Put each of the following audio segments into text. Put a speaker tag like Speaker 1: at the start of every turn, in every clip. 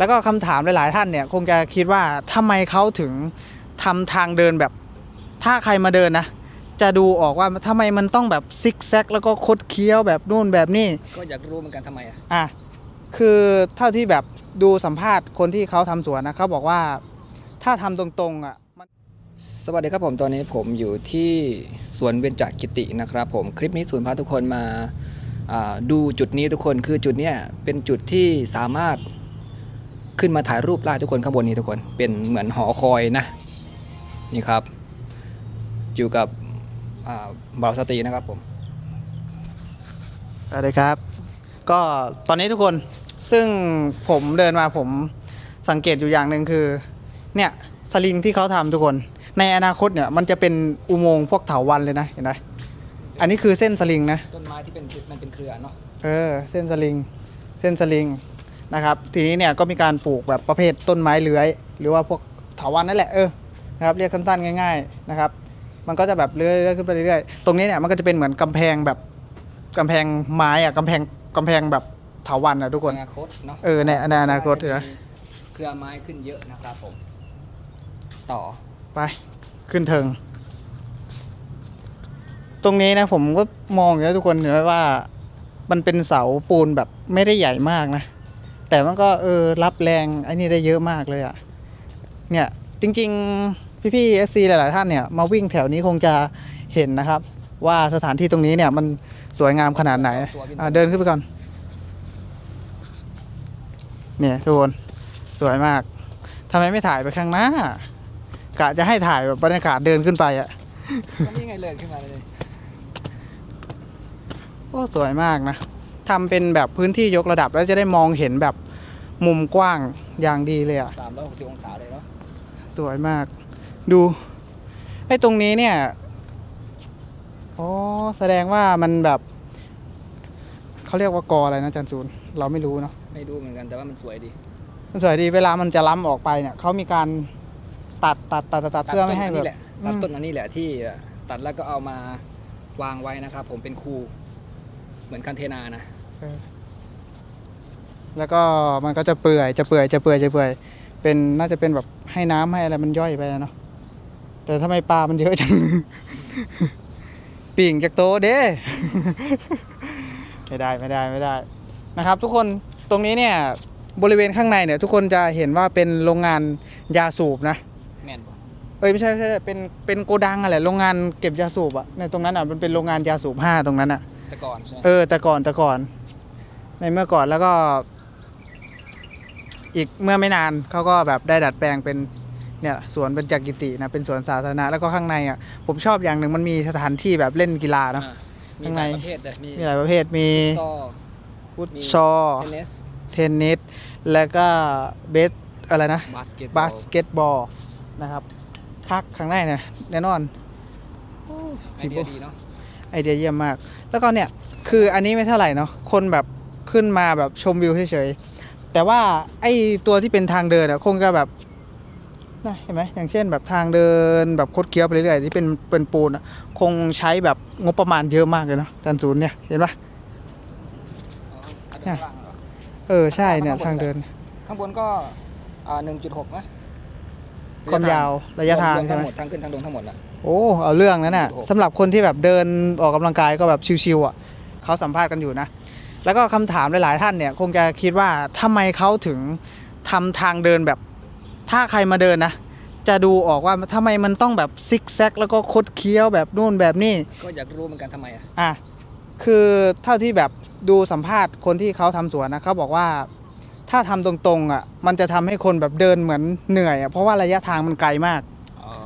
Speaker 1: แล้วก็คำถามหลาย ๆ ท่านเนี่ยคงจะคิดว่าทำไมเขาถึงทำทางเดินแบบ ถ้าใครมาเดินนะ จะดูออกว่าทำไมมันต้องแบบซิกแซกแล้วก็คดเคี้ยวแบบนู่นแบบนี่
Speaker 2: ก็อยากรู้เหมือนกันทำไมอะ
Speaker 1: อะคือเท่าที่แบบดูสัมภาษณ์คนที่เขาทำสวนนะเขาบอกว่าถ้าทำตรงๆอะมัน
Speaker 2: สวัสดีครับผมตอนนี้ผมอยู่ที่สวนเบญจกิตินะครับ ผมคลิปนี้สวนพาทุกคนมาอ่าดูจุดนี้ทุกคนคือจุดเนี้ยเป็นจุดที่สามารถ ขึ้นมาถ่ายรูปได้ทุกคนข้างบนนี้ทุกคน เป็นเหมือนหอคอยนะ นี่ครับ อยู่กับอ่าบ่าวสตรีนะครับผม
Speaker 1: สวัสดีครับ ก็ตอนนี้ทุกคน ซึ่งผมเดินมาผมสังเกตอยู่อย่างหนึ่งคือ เนี่ยสลิงที่เขาทำทุกคน ในอนาคตเนี่ยมันจะเป็นอุโมงค์พวกเถาวันเลยนะเห็นไหมอันนี้คือเส้นสลิงนะ
Speaker 2: ต้นไม้ที่เป็นมันเป็นเครือเนาะ
Speaker 1: เออ เส้นสลิง เส้นสลิง นะครับ ทีนี้เนี่ยก็มีการปลูกแบบประเภทต้นไม้เลื้อย หรือว่าพวกเถาวันนั่นแหละเออนะครับเรียกสั้นๆง่าย ๆนะครับ มันก็จะแบบเลื้อยๆขึ้นไปเรื่อยๆตรงนี้เนี่ยมันก็จะเป็นเหมือนกำแพงแบบกำแพงไม้อะกำแพงกำแพงแบบเถาวันอะทุกคน
Speaker 2: อนาคตเนาะ
Speaker 1: เออในในอนาคตเหรอ
Speaker 2: เครือไม้ขึ้นเยอะนะครับผม ต่อ
Speaker 1: ไปขึ้นเทิง ตรงนี้นะผมก็มองอยู่แล้วทุกคนเห็นไหมว่า มันเป็นเสาปูนแบบไม่ได้ใหญ่มากนะ แต่มันก็เออรับแรงไอ้นี่ได้เยอะมากเลยอะ่ะเนี่ยจริงๆพี่ๆ FC หลายๆท่านเนี่ยมาวิ่งแถวนี้คงจะเห็นนะครับ ว่าสถานที่ตรงนี้เนี่ยมันสวยงามขนาดไหนอะเดินขึ้นไปก่อนเนี่ยทุกคนสวยมากทำไมไม่ถ่ายไปข้างหน้ากะจะให้ถ่ายแบบบรรยากาศเดินขึ้นไปอะ
Speaker 2: ก็นี่ไงเลยขึ้นมาเลย
Speaker 1: โอ้สวยมากนะ ทำเป็นแบบพื้นที่ยกระดับแล้วจะได้มองเห็นแบบมุมกว้างอย่างดีเลยอะ
Speaker 2: สามร้อยหกสิบองศาเลยเนาะ
Speaker 1: สวยมาก ดูไอ้ตรงนี้เนี่ยอ๋อแสดงว่ามันแบบเขาเรียกว่ากออะไรนะอาจันศูนย์เราไม่รู้เนาะ
Speaker 2: ไม่ดูเหมือนกันแต่ว่ามันสวยดี
Speaker 1: มันสวยดีเวลามันจะล้ำออกไปเนี่ยเขามีการตัดตัดตัดตัดตัดเพื่อไม่ให้
Speaker 2: ต้น
Speaker 1: แบ
Speaker 2: นี้
Speaker 1: บ
Speaker 2: แหละ
Speaker 1: อืม
Speaker 2: ตัดต้นอันนี้แหละที่ตัดแล้วก็เอามาวางไว้นะครับผมเป็นคู เหมือนคันเทนานะ
Speaker 1: เออแล้วก็มันก็จะเปื่อยจะเปื่อยจะเปื่อยจะเปื่อย เป็นน่าจะเป็นแบบให้น้ำให้อะไรมันย่อยไปอะเนาะแต่ทำไมปลามันเยอะจัง ปิ่งจากโตเด้ ไม่ได้ไม่ได้ไม่ได้นะครับ ทุกคนตรงนี้เนี่ยบริเวณข้างในเนี่ย ทุกคนจะเห็นว่าเป็นโรงงานยาสูบนะ
Speaker 2: แม่นปะ
Speaker 1: เอ้ยไม่ใช่ไม่ใช่เป็นเป็นโกดังอะไรโรงงานเก็บยาสูบอะในตรงนั้นอะมันเป็นโรงงานยาสูบห้าตรงนั้นอะ
Speaker 2: แต่ก่อนใช่ไหม
Speaker 1: เออแต่ก่อนแต่ก่อน ในเมื่อก่อนแล้วก็ อีกเมื่อไม่นานเขาก็แบบได้ดัดแปลงเป็นเนี่ยสวนเป็นจักรกิตินะเป็นสวนสาธารณะแล้วก็ข้างในอะผมชอบอย่างหนึ่งมันมีสถานที่แบบเล่นกีฬาเนาะ
Speaker 2: อะมี
Speaker 1: ข้าง
Speaker 2: ห
Speaker 1: ใน
Speaker 2: ลายประเภทเลยมี
Speaker 1: มีหลายประเภทมี
Speaker 2: ซอ
Speaker 1: ฟุต
Speaker 2: มี
Speaker 1: ซอล
Speaker 2: เทนนิส
Speaker 1: เทนนิสแล้วก็เบสอะไรนะ
Speaker 2: บาสเกต
Speaker 1: บาสเกตบอลนะครับคักข้างในเนี่ยแน่นอน
Speaker 2: ไอเดียดีเนาะ
Speaker 1: ไอเดียเยี่ยมมาก แล้วก็เนี่ยคืออันนี้ไม่เท่าไหร่เนาะคนแบบขึ้นมาแบบชมวิวเฉยๆแต่ว่าไอตัวที่เป็นทางเดินอะคงจะแบบนะเห็นไหมอย่างเช่นแบบทางเดินแบบคดเคี้ยวไปเรื่อยๆที่เป็นเป็นปูนอะคงใช้แบบงบประมาณเยอะมากเลยเนาะจันศูนย์เนี่ยเห็นปะ
Speaker 2: อ๋ออันนี้ข้างล่างเหรอ
Speaker 1: เออใช่เนี่ยทางเดิน
Speaker 2: ข้างบนก็อ่าหนึ่งจุดหกนะ
Speaker 1: ความยาวระยะทาง
Speaker 2: รว
Speaker 1: ใช่
Speaker 2: ทั้
Speaker 1: ไหม
Speaker 2: งหมดทั้งขึ้นทั้งลงทั้งหมดอะ
Speaker 1: โอ้เอาเรื่องนั้นน่ะ
Speaker 2: โอ้โห
Speaker 1: สำหรับคนที่แบบเดินออกกำลังกายก็แบบชิวๆอะเขาสัมภาษณ์กันอยู่นะ แล้วก็คำถามหลายๆท่านเนี่ยคงจะคิดว่าทำไมเขาถึงทำทางเดินแบบ ถ้าใครมาเดินนะจะดูออกว่าทำไมมันต้องแบบซิกแซกแล้วก็คดเคี้ยวแบบนู่นแบบนี่
Speaker 2: ก็อยากรู้เหมือนกันทำไมอะ
Speaker 1: อะคือเท่าที่แบบดูสัมภาษณ์คนที่เขาทำสวนนะเขาบอกว่าถ้าทำตรงๆอะมันจะทำให้คนแบบเดินเหมือนเหนื่อยอะเพราะว่าระยะทางมันไกลมาก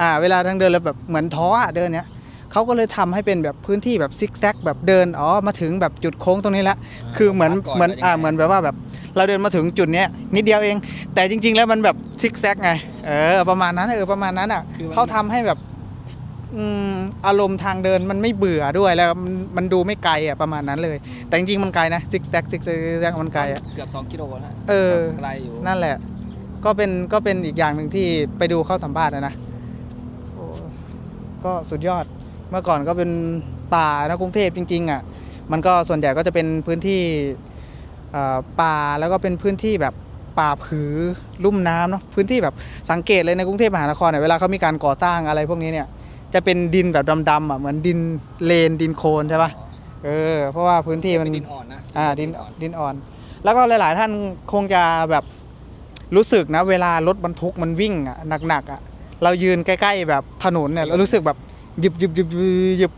Speaker 1: อ่าเวลาทางเดินแล้วแบบเหมือนท้ออะเดินเนี้ยเขาก็เลยทำให้เป็นแบบพื้นที่แบบซิกแซกแบบเดินอ๋อมาถึงแบบจุดโค้งตรงนี้แล้วคือเหมือน
Speaker 2: วัดก่
Speaker 1: เหมือน
Speaker 2: ว่ายังไง
Speaker 1: อ่าเหมือนแบบว่าแบบเราเดินมาถึงจุดเนี้ยนิดเดียวเอง แต่จริง ๆ แล้วมันแบบซิกแซกไงเออประมาณนั้นเออประมาณนั้นอะ
Speaker 2: คือมัน
Speaker 1: เขาทำให้แบบอืมอารมณ์ทางเดินมันไม่เบื่อด้วยแล้วมันมันดูไม่ไกลอะประมาณนั้นเลย แต่จริงๆมันไกลนะซิกแซกซิกแซกมันไกลอะ
Speaker 2: เกือบ2กิโลนะ
Speaker 1: เออ
Speaker 2: ไกลอยู่
Speaker 1: นั่นแหละ ก็เป็นก็เป็นอีกอย่างหนึ่งที่ไปดูเข้าสัมภาษณ์อะนะโอ้ ก็สุดยอด เมื่อก่อนก็เป็นป่านะกรุงเทพจริงๆอะมันก็ส่วนใหญ่ก็จะเป็นพื้นที่เอ่อป่าแล้วก็เป็นพื้นที่แบบป่าผือลุ่มน้ำเนาะพื้นที่แบบสังเกตเลยในกรุงเทพมหานครเนี่ยเวลาเขามีการก่อสร้างอะไรพวกนี้เนี่ยจะเป็นดินแบบดำๆอะเหมือนดินเลนดินโคลนใช่ปะเออเพราะว่าพื้นที่มัน
Speaker 2: เป็นดินอ่อนนะ
Speaker 1: อ่าดินดินอ่อน แล้วก็หลาย ๆ ท่านคงจะแบบรู้สึกนะเวลารถบรรทุกมันวิ่งอะหนักๆอะ เรายืนใกล้ๆแบบถนนเนี่ยเรารู้สึกแบบหยิบหยิบหยิบหยิบหยิบ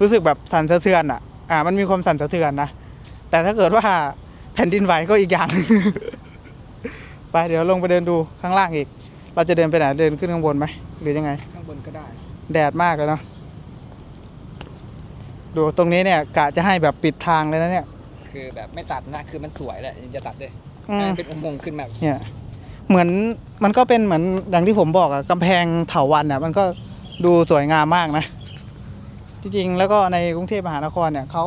Speaker 1: รู้สึกแบบสั่นสะเทือนอะอ่ามันมีความสั่นสะเทือนนะแต่ถ้าเกิดว่าแผ่นดินไหวก็อีกอย่างไปเดี๋ยวลงไปเดินดูข้างล่างอีก เราจะเดินไปไหนเดินขึ้นข้างบนไหมหรือยังไง
Speaker 2: ข้างบนก็ได้
Speaker 1: แดดมากเลยเนาะดูตรงนี้เนี่ยกะจะให้แบบปิดทางเลยนะเนี่ย
Speaker 2: คือแบบไม่ตัดนะ คือมันสวยแหละยังจะตัดเลย
Speaker 1: อืม
Speaker 2: ให้มันเป็นอุโมงค์ขึ้นแบบ
Speaker 1: เนี่ย เหมือนมันก็เป็นเหมือนอย่างที่ผมบอกอะกำแพงเถาวันอะมันก็ดูสวยงามมากนะ จริงๆ แล้วก็ในกรุงเทพมหานครเนี่ยเขา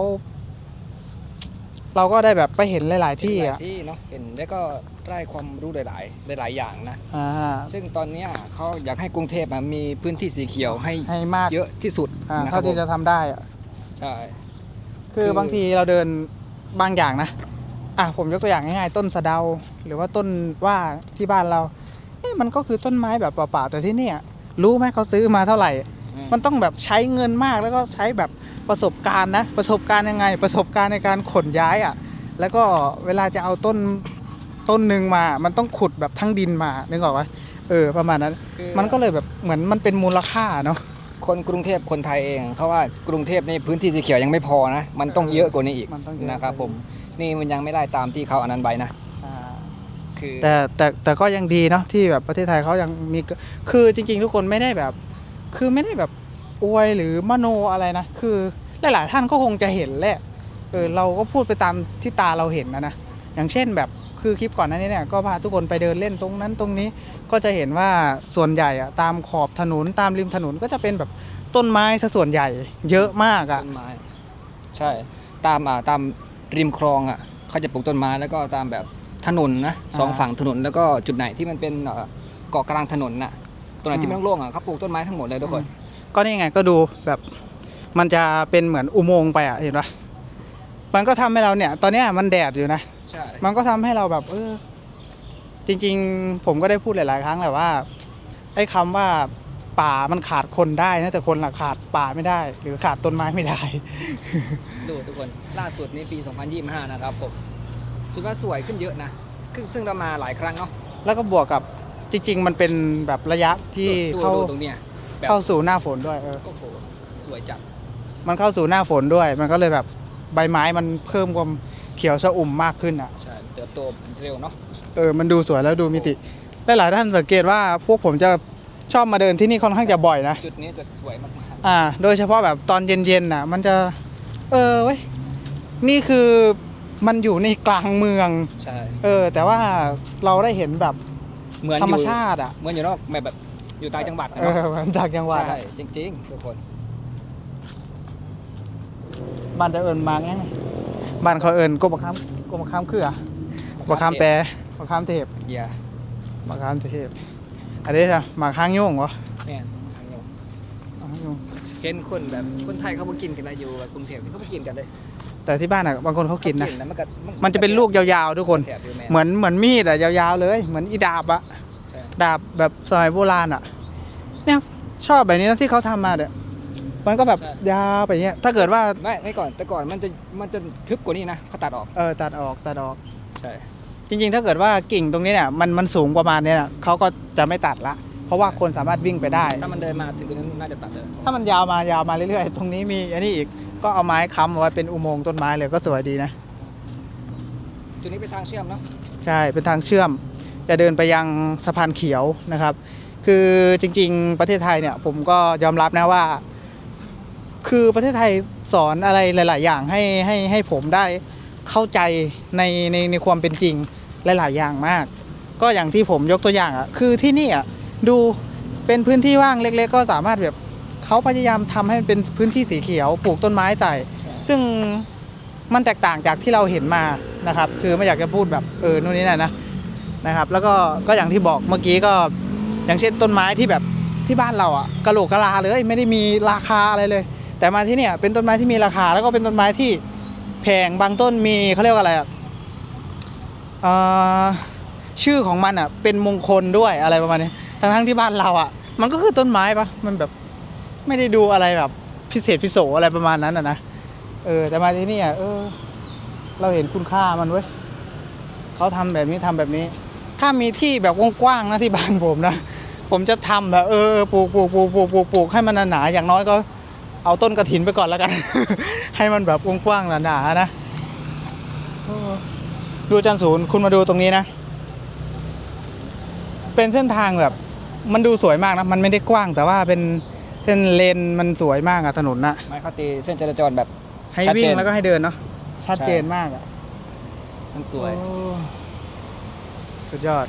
Speaker 1: เราก็ได้แบบไปเห็นหลาย ๆ ที่
Speaker 2: เป็นห
Speaker 1: อะ
Speaker 2: ลายที่เนาะเห็นแล้วก็ได้ความรู้หลาย ๆ หลาย ๆ อย่างนะ
Speaker 1: อ่า
Speaker 2: ซึ่งตอนเนี้ยเขาอยากให้กรุงเทพอะมีพื้นที่สีเขียวให้
Speaker 1: ให้มาก
Speaker 2: เยอะที่สุด
Speaker 1: อ่า
Speaker 2: นะครั
Speaker 1: เท่า
Speaker 2: บผ
Speaker 1: ที่
Speaker 2: ม
Speaker 1: จะทำได้อะ
Speaker 2: ใช่
Speaker 1: คือ
Speaker 2: คือ
Speaker 1: บางทีเราเดินบางอย่างนะ อะผมยกตัวอย่างง่ายๆต้นสะเดา หรือว่าต้นว่าที่บ้านเราเอ๊ะมันก็คือต้นไม้แบบเปล่าๆแต่ที่เนี่ย รู้ไหมเขาซื้อมาเท่าไหร่
Speaker 2: อืม
Speaker 1: มันต้องแบบใช้เงินมากแล้วก็ใช้แบบประสบการณ์นะประสบการณ์ยังไง ประสบการณ์ในการขนย้ายอะ่ะ แล้วก็เวลาจะเอาต้นต้นหนึ่งมา มันต้องขุดแบบทั้งดินมานึกออกไหมเออประมาณนั้น
Speaker 2: คือ
Speaker 1: มันก็เลยแบบเหมือนมันเป็นมูลค่าเนาะ
Speaker 2: คนกรุงเทพคนไทยเองเขาว่ากรุงเทพนี่พื้นที่สีเขียวยังไม่พอนะ มันต้องเยอะกว่านี้อีก
Speaker 1: มันต้องเยอะ
Speaker 2: นะครับผม นี่มันยังไม่ได้ตามที่เขาอันนั้นไว้นะ
Speaker 1: อ่า
Speaker 2: คือ
Speaker 1: แต่แต่แต่ก็ยังดีเนาะที่แบบประเทศไทยเขายังมีคือจริง ๆ ทุกคนไม่ได้แบบ คือไม่ได้แบบอวยหรือมโนอะไรนะคือหลายๆท่านก็คงจะเห็นแหละเออเราก็พูดไปตามที่ตาเราเห็นนะนะอย่างเช่นแบบคือคลิปก่อนหน้านี้เนี่ยก็พาทุกคนไปเดินเล่นตรงนั้นตรงนี้ก็จะเห็นว่าส่วนใหญ่อะตามขอบถนนตามริมถนนก็จะเป็นแบบต้นไม้ซะส่วนใหญ่ เยอะมากอะ
Speaker 2: ต้นไม้ใช่ตามอ่าตาม ริมคลองอะเขาจะปลูกต้นไม้แล้วก็ตามแบบถนนนะสองฝั่งถนนแล้วก็จุดไหนที่มันเป็นเอ่อเกาะกลางถนนน่ะตรงไหนที่ไม่ต้องโล่งอะเขาปลูกต้นไม้ทั้งหมดเลยทุกคน
Speaker 1: ก็นี่ไงก็ดูแบบมันจะเป็นเหมือนอุโมงค์ไปอะเห็นปะมันก็ทำให้เราเนี่ย ตอนเนี้ยมันแดดอยู่นะ
Speaker 2: ใช่
Speaker 1: มันก็ทำให้เราแบบ เออ จริง ๆ ผมก็ได้พูดหลาย ๆ ครั้งแหละว่าไอ้คำว่า ป่ามันขาดคนได้นะแต่คนละขาดป่าไม่ได้ หรือขาดต้นไม้ไม่ได้
Speaker 2: ดูทุกคนล่าสุดนี้ปี 2025 นะครับผมสุดว่าสวยขึ้นเยอะนะซึ่งซึ่งเรามาหลายครั้งเนาะ
Speaker 1: แล้วก็บวกกับจริง ๆ มันเป็นแบบระยะที่
Speaker 2: ดู
Speaker 1: เข้า
Speaker 2: ดูตรงเนี้ยแบบ
Speaker 1: เข้าสู่หน้าฝนด้วยเออ
Speaker 2: โอ้โหสวยจัด
Speaker 1: มันเข้าสู่หน้าฝนด้วย มันก็เลยแบบใบไม้มันเพิ่มความเขียวชอุ่มมากขึ้นอะ
Speaker 2: ใช่เติบโตเร็วเนาะ
Speaker 1: เออมันดูสวยแล้วดูมิติหลายๆท่านสังเกตว่าพวกผมจะ ชอบมาเดินที่นี่ค่อนข้างจะบ่อยนะ
Speaker 2: จุดนี้จะสวยมาก
Speaker 1: อ่า โดยเฉพาะแบบตอนเย็นๆน่ะ มันจะ เออเว้ย นี่คือมันอยู่ในกลางเมือง
Speaker 2: ๆ ใช่
Speaker 1: เออ แต่ว่าเราได้เห็นแบบ
Speaker 2: เหมือน
Speaker 1: ธร
Speaker 2: อ
Speaker 1: รม
Speaker 2: ยู่
Speaker 1: ชาติอะ
Speaker 2: เหมือนอยู่นอกแบบแบบอยู่ต่างจังหวัดนะ
Speaker 1: เอ
Speaker 2: เนาะ
Speaker 1: อเหมือนจากจังหวัด
Speaker 2: ใช่จริงๆทุกคน
Speaker 1: บ้านจะเอิญมาไงบ้านเขาเอิญกบะคามกบะคามคืออะบะคามแปรบะคามเทพ
Speaker 2: อย่า
Speaker 1: บะคามเทพ อันนี้จ้ะหมากข้างโยงเหรอ
Speaker 2: เนี่ยทางนี้
Speaker 1: หมากข้างโยง
Speaker 2: เห็นคนแบบคนไทยเขามากินกันนะอยู่แบบกรุงเทพเขามากินกันเลย
Speaker 1: แต่ที่บ้านอะบางคนเขากินนะ
Speaker 2: แล้วมันก็
Speaker 1: มันจะเป็นลูกยาวๆทุกคน
Speaker 2: แสบอยู่แม่
Speaker 1: เหมือนเหมือนมีดอะยาวๆเลย เหมือนอีดาบอะ
Speaker 2: ใช่
Speaker 1: ดาบแบบสมัยโบราณอะเนี่ยชอบแบบนี้นะที่เขาทำมาเนี่ยมันก็แบบยาวไปเงี้ยถ้าเกิดว่า
Speaker 2: ไม่ไม่ก่อนแต่ก่อนมันจะมันจะทึบกว่านี้นะเขาตัดออก
Speaker 1: เออตัดออกตัดออก
Speaker 2: ใช่
Speaker 1: จริงๆ ถ้าเกิดว่ากิ่งตรงนี้เนี่ยมันมันสูงประมาณเนี้ยน่ะเขาก็จะไม่ตัดละ เพราะว่าคนสามารถวิ่งไปได้
Speaker 2: ถ้ามันเดินมาถึงตรงนั้นน่าจะตัดเลย
Speaker 1: ถ้ามันยาวมายาวมาเรื่อยๆ ตรงนี้มีอันนี้อีกก็เอาไม้ค้ำเอาไว้เป็นอุโมงค์ต้นไม้เลยก็สวยดีนะ
Speaker 2: จุดนี้เป็นทางเชื่อมเนาะ
Speaker 1: ใช่ เป็นทางเชื่อม จะเดินไปยังสะพานเขียวนะครับ คือจริงๆ ประเทศไทยเนี่ยผมก็ยอมรับนะว่า คือประเทศไทยสอนอะไรหลาย ๆ อย่างให้ให้ให้ผมได้ เข้าใจในในในความเป็นจริงหลาย ๆ อย่างมาก ก็อย่างที่ผมยกตัวอย่างอะคือที่นี่อะดูเป็นพื้นที่ว่างเล็ก ๆ ก็สามารถแบบเขาพยายามทำให้มันเป็นพื้นที่สีเขียวปลูกต้นไม้ใส่ซึ่งมันแตกต่างจากที่เราเห็นมานะครับ คือไม่อยากจะพูดแบบเออนู่นนี่นั่นนะนะครับ แล้วก็ก็อย่างที่บอกเมื่อกี้ก็อย่างเช่นต้นไม้ที่แบบที่บ้านเราอะกะโหลกกะลาเลยไม่ได้มีราคาอะไรเลย แต่มาที่เนี่ยเป็นต้นไม้ที่มีราคาแล้วก็เป็นต้นไม้ที่ แพงบางต้นมีเขาเรียกว่าอะไรอะเอ่อชื่อของมันอะ เป็นมงคลด้วยอะไรประมาณนี้ทั้งทั้งที่บ้านเราอะ มันก็คือต้นไม้ปะมันแบบไม่ได้ดูอะไรแบบพิเศษพิโสอะไรประมาณนั้นอะนะเออแต่มาที่นี่อะเออ เราเห็นคุณค่ามันเว้ยเขาทำแบบนี้ทำแบบนี้ ถ้ามีที่แบบกว้างๆนะที่บ้านผมนะผมจะทำแบบเออปลูกปลูกปลูกปลูกปลูกปลูกให้มันหนาๆอย่างน้อยก็เอาต้นกระถินไปก่อนแล้วกัน ให้มันแบบกว้างๆหนาๆนะเออดูอาจันศูนย์คุณมาดูตรงนี้นะ เป็นเส้นทางแบบ มันดูสวยมากนะ มันไม่ได้กว้างแต่ว่าเป็นเส้นเลนมันสวยมากอะถนนนะ
Speaker 2: ไม่เขาตีเส้นจราจรแบบ
Speaker 1: ให้
Speaker 2: ชัดเจ
Speaker 1: วิ่ง
Speaker 2: น
Speaker 1: แล้วก็ให้เดินเนาะชัด
Speaker 2: ใช่
Speaker 1: เจนมากอะ
Speaker 2: มันสวย
Speaker 1: โอ้สุดยอด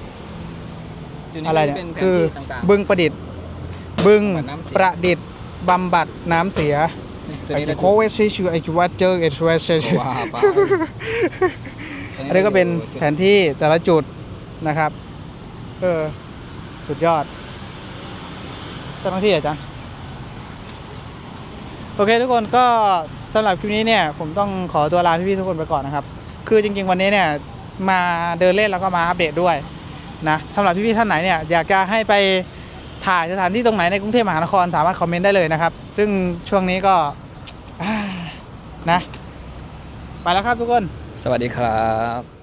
Speaker 2: จุดนี้
Speaker 1: อะไร
Speaker 2: ก็
Speaker 1: เนี่ย
Speaker 2: จะเป็นแผน
Speaker 1: คือ
Speaker 2: ที่ต่างๆ
Speaker 1: บึงประดิษฐ์บึง
Speaker 2: บำบัดน้ำเสีย
Speaker 1: ประดิษฐ์บำบัดน้ำเสีย
Speaker 2: นี่ตัว
Speaker 1: ไอ้
Speaker 2: นี้
Speaker 1: โคเวชชื่อไอ้คิดว่าเจอไอ้ชัวเช
Speaker 2: ว้าวไป
Speaker 1: อันนี้ก็เป็นแผนที่แต่ละจุดนะครับ เออ สุดยอด เจ้าหน้าที่อาจารย์โอเคทุกคนก็สำหรับคลิปนี้เนี่ย ผมต้องขอตัวลาพี่ๆทุกคนไปก่อนนะครับ คือจริงๆวันนี้เนี่ยมาเดินเล่นแล้วก็มาอัปเดตด้วยนะสำหรับพี่ๆท่านไหนเนี่ยอยากจะให้ไปถ่ายสถานที่ตรงไหนในกรุงเทพมหานครสามารถคอมเมนต์ได้เลยนะครับ ซึ่งช่วงนี้ก็อ่า นะ ไปแล้วครับทุกคน
Speaker 2: สวัสดีครับ